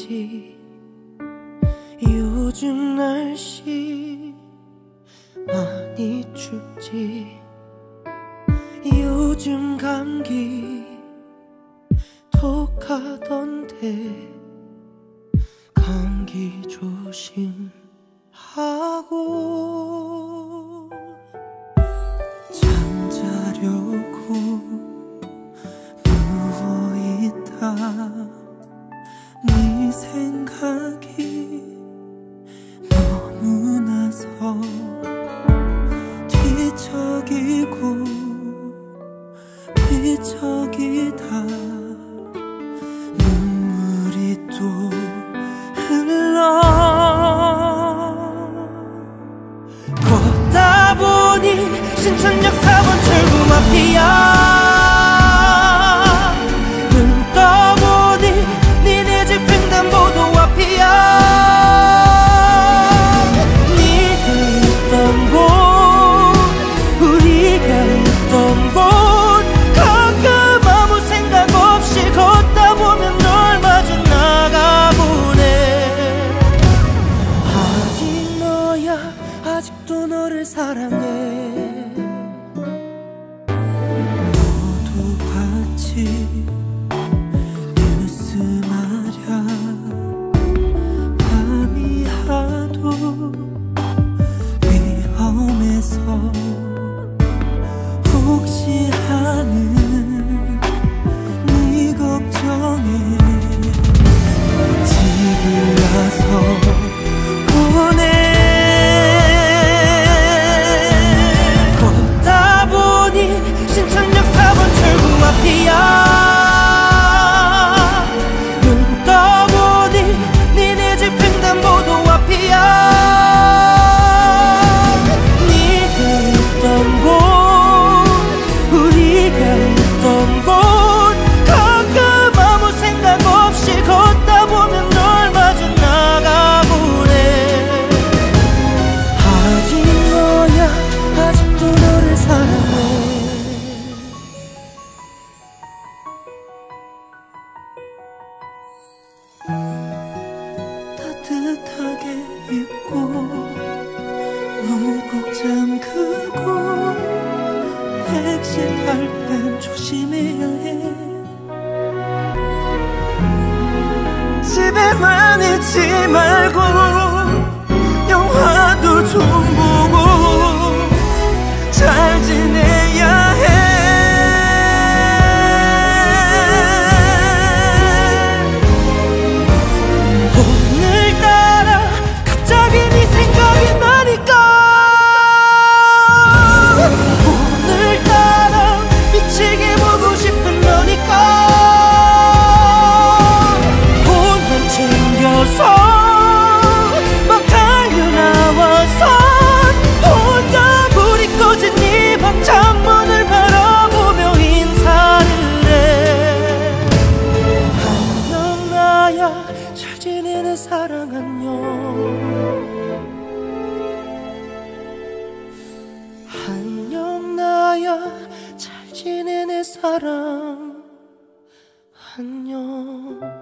있지 요즘 날씨 많이 춥지. 요즘 감기 독하던데 감기 조심하고 어, 뒤척이고 뒤척이다. 눈물이 또 흘러 걷다 보니 신천역 4번 출구 앞이야. 따뜻하게 입고 문꼭 잠그고 118번 조심해야 해. 집에만 있지만 사랑 안녕 안녕 나야 잘 지내 내 사랑. 안녕